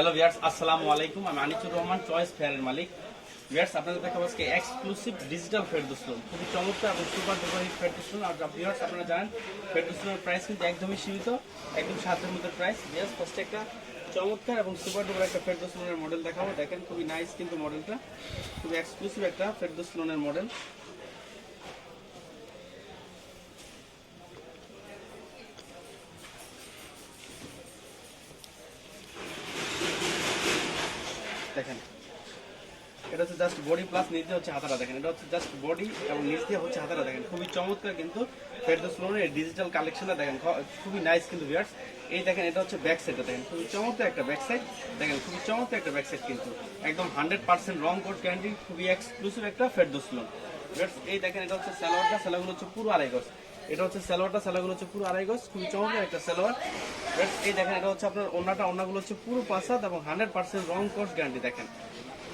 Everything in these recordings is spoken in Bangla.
হ্যালো ভিয়ার্স আসসালামু আলাইকুম আমি আনিসুর রহমান চয়েস ফেয়ারের মালিক। ভিয়ার্স আপনাদের দেখাবো আজকে এক্সক্লুসিভ ডিজিটাল ফেরদুসলুন খুবই চমৎকার এবং সুপার ডুপার হিট ফেরদুসলুন আর ভিয়ার্স আপনারা জানেন ফেরদুসলুনের প্রাইস কিন্তু একদমই সীমিত, একদম সাধ্যের মধ্যে প্রাইস ভিয়ার্স ফার্স্টে একটা চমৎকার এবং সুপার ডুপার একটা ফেরদুসলুনের মডেল দেখাবো। দেখেন, খুবই নাইস কিন্তু মডেলটা খুবই এক্সক্লুসিভ একটা ফেরদুসলুনের মডেল এটা হচ্ছে জাস্ট বডি প্লাস নিচ হচ্ছে হাতাটা দেখেন। এটা হচ্ছে জাস্ট বডি এবং নিচ দিয়ে হচ্ছে হাতাটা দেখেন। খুবই চমৎকার কিন্তু ফেরদোস লোনের ডিজিটাল কালেকশনটা দেখেন। খুবই নাইস কিন্তু ভিউয়ার্স এই দেখেন, এটা হচ্ছে ব্যাক সাইডটা দেখেন। খুবই চমৎকার একটা ব্যাক সাইড দেখেন, খুবই চমৎকার একটা ব্যাক সাইড কিন্তু। একদম হান্ড্রেড পার্সেন্ট রং কোড গ্যারান্টি খুবই এক্সক্লুসিভ একটা ফেরদোস লোন ভিউয়ার্স এই দেখেন, এটা হচ্ছে স্যালোয়ারটা স্যালোয়ারগুলো হচ্ছে পুরো আড়াই গজ। এটা হচ্ছে স্যালোয়ারটা স্যালোয়ারগুলো হচ্ছে পুরো আড়াই গজ। খুবই চমৎকার একটা স্যালোয়ার এই দেখেন, এটা হচ্ছে আপনার ওনাটা ওনাগুলো হচ্ছে পুরো পাসাদ এবং হান্ড্রেড পার্সেন্ট রং কোড গ্যারান্টি দেখেন।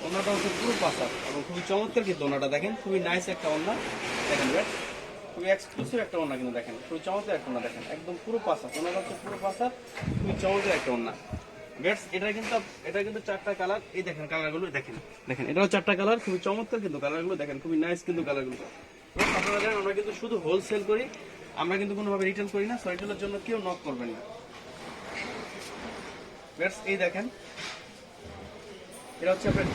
ওনাটা হচ্ছে পুরো পাসার এবং খুবই চমৎকার কিন্তু ওনাটা দেখেন। খুবই নাইস একটা ওনা দেখেন বেশ খুবই এক্সক্লুসিভ একটা ওনা কিন্তু দেখেন। খুবই চমৎকার একটা ওনা দেখেন। একদম পুরো পাসার ওনাটা হচ্ছে পুরো পাসার খুবই চমৎকার একটা ওনা বেটস এটা কিন্তু এটা কিন্তু চারটা কালার এই দেখেন কালারগুলো দেখেন। দেখেন, এটাও চারটা কালার খুবই চমৎকার কিন্তু কালারগুলো দেখেন, খুবই নাইস কিন্তু কালারগুলো আপনারা জানেন, আমরা কিন্তু শুধু হোলসেল করি। আমরা কিন্তু কোনোভাবে রিটেল করি না। সো জন্য কেউ নক করবেন না। বেটস এই দেখেন। এটা হচ্ছে আপনার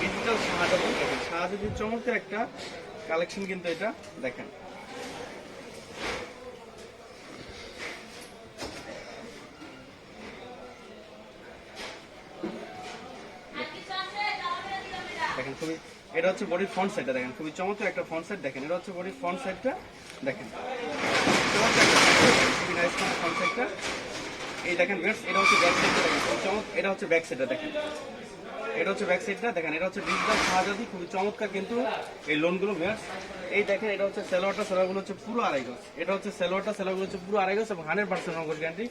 ডিজিটাল শাহজাদি দেখেন। শাহজাদির চমৎকার একটা কালেকশন কিন্তু এটা দেখেন। দেখেন, খুবই এটা হচ্ছে বডির ফ্রন্ট সাইডটা দেখেন। খুবই চমৎকার একটা ফ্রন্ট সাইড দেখেন। এটা হচ্ছে বডির ফ্রন্ট সাইডটা দেখেন। চমৎকার ফ্রন্ট সাইডটা এই দেখেন এটা হচ্ছে ব্যাক সাইডটা দেখেন। খুবই এটা হচ্ছে ব্যাক সাইডটা দেখেন। এটা হচ্ছে ব্যাক সাইডটা দেখেন, এটা হচ্ছে ডিজিটাল শাহজাদি খুবই চমৎকার কিন্তু এই লোনগুলো বেশ এই দেখেন, এটা হচ্ছে সেলোয়ারটা সেলোয়ারগুলো হচ্ছে পুরো আড়াই গজ। এটা হচ্ছে সেলোয়ারটা সেলোয়ারগুলো হচ্ছে পুরো আড়াই গজ এবং হান্ড্রেড পার্সেন্ট রঙের গ্যারান্টি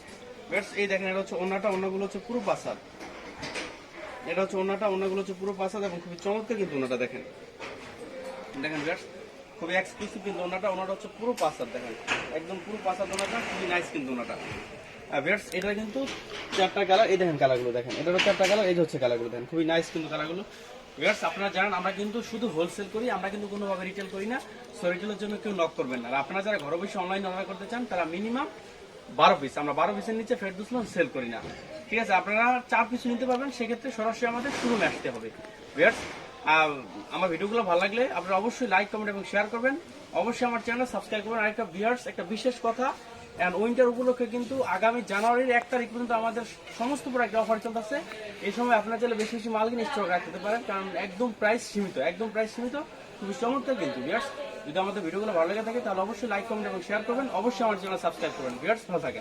বেশ এই দেখেন, এটা হচ্ছে অন্যটা অন্যগুলো হচ্ছে পুরো পাসাদ এটা হচ্ছে অন্যটা অন্যগুলো হচ্ছে পুরো পাসাদ এবং খুবই চমৎকার কিন্তু ওনাটা দেখেন। দেখেন বেশ খুবই এক্সক্লুসিভ কিন্তু ওনাটা ওনাটা হচ্ছে পুরো পাসাদ দেখেন। একদম পুরো পাসাদ ওনাটা খুবই নাইস কিন্তু ওনাটা বেটস এটা কিন্তু চারটা কালার এই দেখেন কালারগুলো দেখেন। এটারও চারটা কালার এই হচ্ছে কালারগুলো দেখেন। খুবই নাইস কিন্তু কালারগুলো বেটস আপনারা জানেন, আমরা কিন্তু শুধু হোলসেল করি, আমরা কিন্তু কোনোভাবে রিটেল করি না। সো রিটেলের জন্য কেউ নক করবেন না। আর আপনারা যারা ঘরে বসে অনলাইন অর্ডার করতে চান, তারা মিনিমাম বারো পিস আমরা বারো পিসের নিচে ফেরদুস সেল করি না। ঠিক আছে, আপনারা চার পিস নিতে পারবেন, সেক্ষেত্রে সরাসরি আমাদের শোরুমে আসতে হবে। বেটস আমার ভিডিওগুলো ভালো লাগলে আপনারা অবশ্যই লাইক কমেন্ট এবং শেয়ার করবেন। অবশ্যই আমার চ্যানেল সাবস্ক্রাইব করবেন। আরেকটা ভিউয়ার্স, একটা বিশেষ কথা এন্ড উইন্টার উপলক্ষে কিন্তু আগামী জানুয়ারির এক তারিখ পর্যন্ত আমাদের সমস্ত প্রোডাক্টে অফার চলতেছে। এই সময় আপনার চাইলে বেশি বেশি মাল কিনে স্টক রাখতে পারেন, কারণ একদম প্রাইস সীমিত, একদম প্রাইস সীমিত। খুবই চমৎকার কিন্তু বিয়ার্স যদি আমাদের ভিডিওগুলো ভালো লেগে থাকে, তাহলে অবশ্যই লাইক কমেন্ট এবং শেয়ার করবেন। অবশ্যই আমার চ্যানেল সাবস্ক্রাইব করবেন। বিয়ার্স ভালো থাকেন।